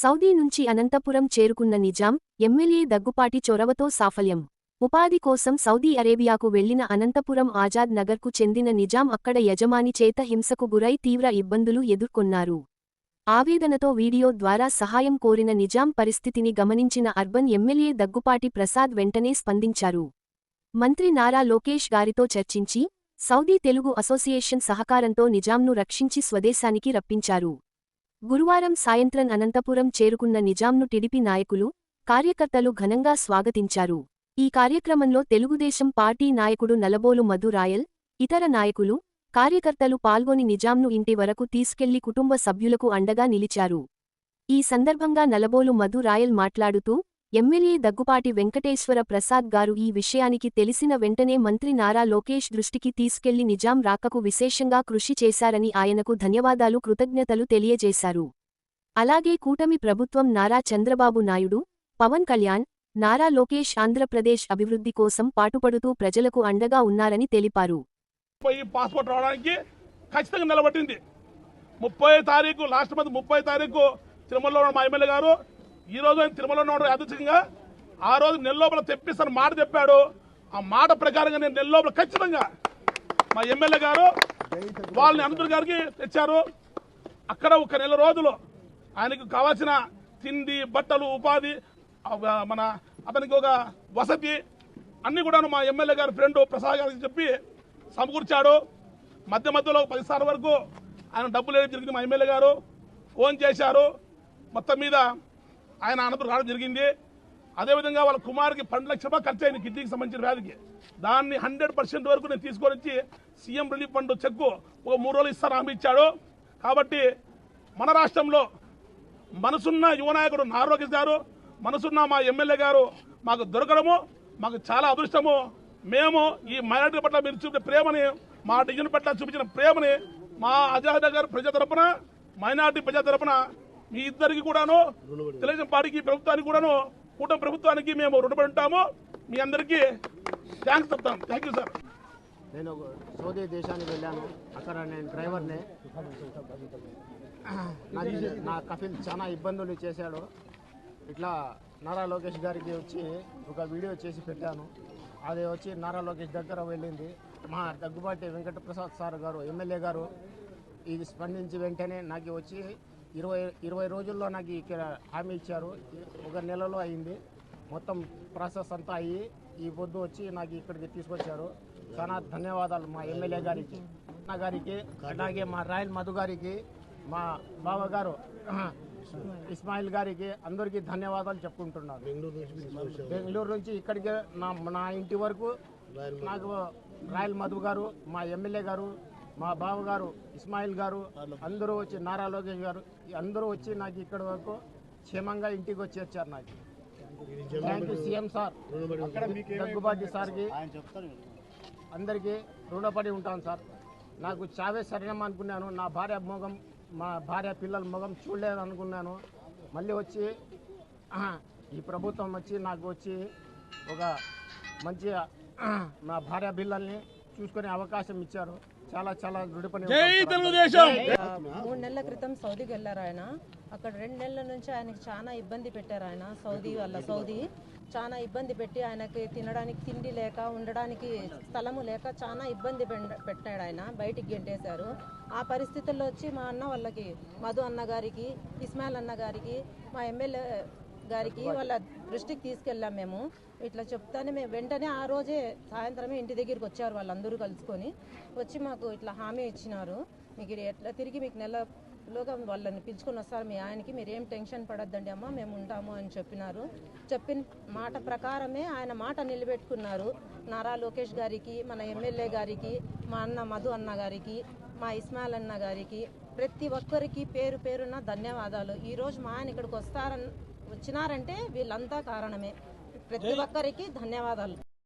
Saudi నుంచి అనంతపురం చేరుకున్న Nizam MLA Daggubati చొరవతో సాఫల్యం. ఉపాధి కోసం సౌదీ అరేబియాకు వెళ్ళిన అనంతపురం ఆజాద్ నగర్కు చెందిన నిజాం అక్కడ యజమాని చేత హింసకు గురై తీవ్ర ఇబ్బందులు ఎదుర్కొన్నారు. ఆవేదనతో వీడియో ద్వారా సహాయం కోరిన నిజాం పరిస్థితిని గమనించిన అర్బన్ ఎమ్మెల్యే దగ్గుపాటి ప్రసాద్ వెంటనే స్పందించారు. మంత్రి నారా లోకేష్ గారితో చర్చించి సౌదీ తెలుగు అసోసియేషన్ సహకారంతో నిజాంను రక్షించి స్వదేశానికి రప్పించారు. గురువారం సాయంత్రం అనంతపురం చేరుకున్న నిజాంను టిడిపి నాయకులు కార్యకర్తలు ఘనంగా స్వాగతించారు. ఈ కార్యక్రమంలో తెలుగుదేశం పార్టీ నాయకుడు నలబోలు మధురాయల్ ఇతర నాయకులు కార్యకర్తలు పాల్గొని నిజాంను ఇంటి వరకు తీసుకెళ్ళి కుటుంబ సభ్యులకు అండగా నిలిచారు. ఈ సందర్భంగా నలబోలు మధురాయల్ మాట్లాడుతూ ఎమ్మెల్యే దగ్గుపాటి వెంకటేశ్వర ప్రసాద్ గారు ఈ విషయానికి తెలిసిన వెంటనే మంత్రి నారా లోకేష్ దృష్టికి తీసుకెళ్ళి నిజాం రాకకు విశేషంగా కృషి చేశారని ఆయనకు ధన్యవాదాలు కృతజ్ఞతలు తెలియజేశారు. అలాగే కూటమి ప్రభుత్వం నారా చంద్రబాబు నాయుడు పవన్ కళ్యాణ్ నారా లోకేష్ ఆంధ్రప్రదేశ్ అభివృద్ధి కోసం పాటుపడుతూ ప్రజలకు అండగా ఉన్నారని తెలిపారు. పాస్పోర్ట్ రావడానికి ఖచ్చితంగా నిలబట్టింది ముప్పై తారీఖు లాస్ట్ మంత్ ముప్పై తారీఖు తిరుమలలో మా ఎమ్మెల్యే గారు ఈ రోజు ఆయన తిరుమల ఉన్నాడు. యాదృచ్ఛికంగా ఆ రోజు నెల లోపల తెప్పిస్తాను మాట చెప్పాడు. ఆ మాట ప్రకారంగా నేను నెల లోపల ఖచ్చితంగా మా ఎమ్మెల్యే గారు వాళ్ళని అనంతరు గారికి తెచ్చారు. అక్కడ ఒక నెల రోజులు ఆయనకు కావాల్సిన తిండి బట్టలు ఉపాధి మన అతనికి ఒక వసతి అన్ని కూడా మా ఎమ్మెల్యే గారి ఫ్రెండ్ ప్రసాద్ గారికి చెప్పి సమకూర్చాడు. మధ్య మధ్యలో పది సార్లు వరకు ఆయన డబ్బులు వేయడం జరిగింది మా ఎమ్మెల్యే గారు. ఫోన్ చేశారు. మొత్తం మీద ఆయన అనంతపురం రావడం జరిగింది. అదేవిధంగా వాళ్ళ కుమారుకి పన్నెండు లక్షల రూపాయలు ఖర్చు అయింది కిడ్నీకి సంబంధించిన వ్యాధికి. దాన్ని హండ్రెడ్ పర్సెంట్ వరకు నేను తీసుకొని వచ్చి సీఎం రిలీఫ్ ఫండ్ చెక్కు ఒక మూడు రోజులు ఇస్తాను హామీ ఇచ్చాడు. కాబట్టి మన రాష్ట్రంలో మనసున్న యువనాయకుడు నారోగ్య గారు మనసున్న మా ఎమ్మెల్యే గారు మాకు దొరకడము మాకు చాలా అదృష్టము. మేము ఈ మైనార్టీ పట్ల మీరు చూపిన ప్రేమని మా డివిజన్ పట్ల చూపించిన ప్రేమని మా అజాద్ గారు ప్రజా తరపున మైనార్టీ ప్రజా తరపున మీ ఇద్దరికి కూడాను తెలుగుదేశం పార్టీకి ప్రభుత్వానికి కూడాను కూటమి ప్రభుత్వానికి మేము రుణపడి ఉంటాము. మీ అందరికీ థ్యాంక్స్ చెప్తాం. థ్యాంక్ యూ సార్ నేను సౌదీ దేశానికి వెళ్ళాను. అక్కడ నేను డ్రైవర్ని. నాకు నా కపిల్ చాలా ఇబ్బందులు చేశాడు. ఇట్లా నారా లోకేష్ గారికి వచ్చి ఒక వీడియో చేసి పెట్టాను. అది వచ్చి నారా లోకేష్ దగ్గర వెళ్ళింది. మా దగ్గుబాటి వెంకటప్రసాద్ సార్ గారు ఎమ్మెల్యే గారు ఇది స్పందించి వెంటనే నాకు వచ్చి ఇరవై ఇరవై రోజుల్లో నాకు ఇక్కడ హామీ ఇచ్చారు. ఒక నెలలో అయింది. మొత్తం ప్రాసెస్ అంతా అయ్యి ఈ పొద్దు వచ్చి నాకు ఇక్కడికి తీసుకొచ్చారు. చాలా ధన్యవాదాలు మా ఎమ్మెల్యే గారికి అన్న గారికి అలాగే మా రాయల్ మధు గారికి మా బావ గారు ఇస్మాయిల్ గారికి అందరికీ ధన్యవాదాలు చెప్పుకుంటున్నాను. బెంగళూరు నుంచి ఇక్కడికి నా నా ఇంటి వరకు నాకు రాయల్ మధు గారు మా ఎమ్మెల్యే గారు మా బావ గారు ఇస్మాయిల్ గారు అందరూ వచ్చి నారా లోకేష్ గారు అందరూ వచ్చి నాకు ఇక్కడ వరకు క్షేమంగా ఇంటికి వచ్చి వచ్చారు నాకు. Thank you CM sir Daggubati సార్కి అందరికీ రుణపడి ఉంటాను సార్. నాకు చావే శరణం అనుకున్నాను నా భార్య మొగం మా భార్య పిల్లల మొగం చూడలేదు అనుకున్నాను. మళ్ళీ వచ్చి ఈ ప్రభుత్వం వచ్చి నాకు వచ్చి ఒక మంచి నా భార్య పిల్లల్ని చూసుకునే అవకాశం ఇచ్చారు. చాలా చాలా మూడు నెలల క్రితం సౌదీకి వెళ్ళారు ఆయన. అక్కడ రెండు నెలల నుంచి ఆయనకి చాలా ఇబ్బంది పెట్టారు ఆయన సౌదీ వాళ్ళ సౌదీ. చాలా ఇబ్బంది పెట్టి ఆయనకి తినడానికి తిండి లేక ఉండడానికి స్థలము లేక చాలా ఇబ్బంది పెట్టాడు ఆయన బయటికి గెంటేశారు. ఆ పరిస్థితుల్లో వచ్చి మా అన్న వాళ్ళకి మధు అన్న గారికి ఇస్మాయిల్ అన్న గారికి మా ఎమ్మెల్యే గారికి వాళ్ళ దృష్టికి తీసుకెళ్ళాం మేము. ఇట్లా చెప్తానే మేము వెంటనే ఆ రోజే సాయంత్రమే ఇంటి దగ్గరికి వచ్చారు వాళ్ళందరూ కలుసుకొని. వచ్చి మాకు ఇట్లా హామీ ఇచ్చినారు. మీకు ఇది ఎట్లా తిరిగి మీకు నెలలోగా వాళ్ళని పిలుచుకొని వస్తారు. మీ ఆయనకి మీరు ఏం టెన్షన్ పడద్దండి అమ్మ మేము ఉంటాము అని చెప్పినారు. చెప్పిన మాట ప్రకారమే ఆయన మాట నిలబెట్టుకున్నారు. నారా లోకేష్ గారికి మన ఎమ్మెల్యే గారికి మా అన్న మధు అన్న గారికి మా ఇస్మాయిల్ అన్న గారికి ప్రతి ఒక్కరికి పేరు పేరున ధన్యవాదాలు. ఈరోజు మా ఆయన ఇక్కడికి వస్తారని వచ్చినారంటే వీళ్ళంతా కారణమే. ప్రతి ఒక్కరికి ధన్యవాదాలు.